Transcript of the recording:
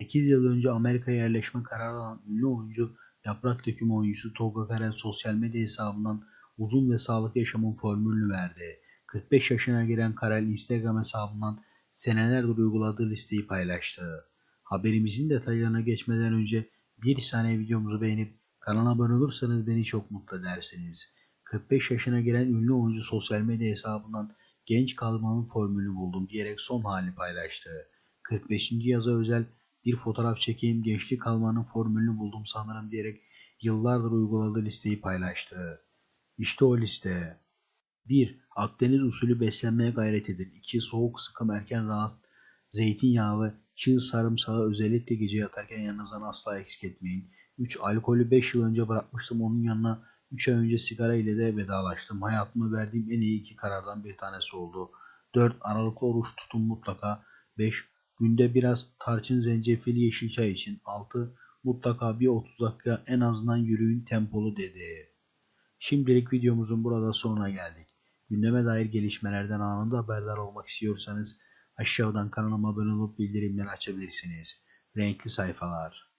8 yıl önce Amerika'ya yerleşme kararı alan ünlü oyuncu Yaprak Dökümü oyuncusu Tolga Karel sosyal medya hesabından uzun ve sağlıklı yaşamın formülünü verdi. 45 yaşına giren Karel Instagram hesabından senelerdir uyguladığı listeyi paylaştı. Haberimizin detaylarına geçmeden önce bir saniye videomuzu beğenip kanala abone olursanız beni çok mutlu edersiniz. 45 yaşına giren ünlü oyuncu sosyal medya hesabından genç kalmanın formülünü buldum diyerek son halini paylaştı. 45. yaza özel bir fotoğraf çekeyim gençlik kalmanın formülünü buldum sanırım diyerek yıllardır uyguladığı listeyi paylaştı. İşte o liste. 1. Akdeniz usulü beslenmeye gayret edin. 2. Soğuk sıkım erken rahat zeytinyağı ve çığ sarımsağı özellikle gece yatarken yanınızdan asla eksik etmeyin. 3. Alkolü 5 yıl önce bırakmıştım onun yanına 3 ay önce sigara ile de vedalaştım. Hayatımı verdiğim en iyi iki karardan bir tanesi oldu. 4. Aralıklı oruç tutun mutlaka. 5. Günde biraz tarçın, zencefil, yeşil çay için. 6. Mutlaka bir 30 dakika en azından yürüyün tempolu dedi. Şimdilik videomuzun burada sonuna geldik. Gündeme dair gelişmelerden anında haberdar olmak istiyorsanız aşağıdan kanalıma abone olup bildirimleri açabilirsiniz. Renkli sayfalar.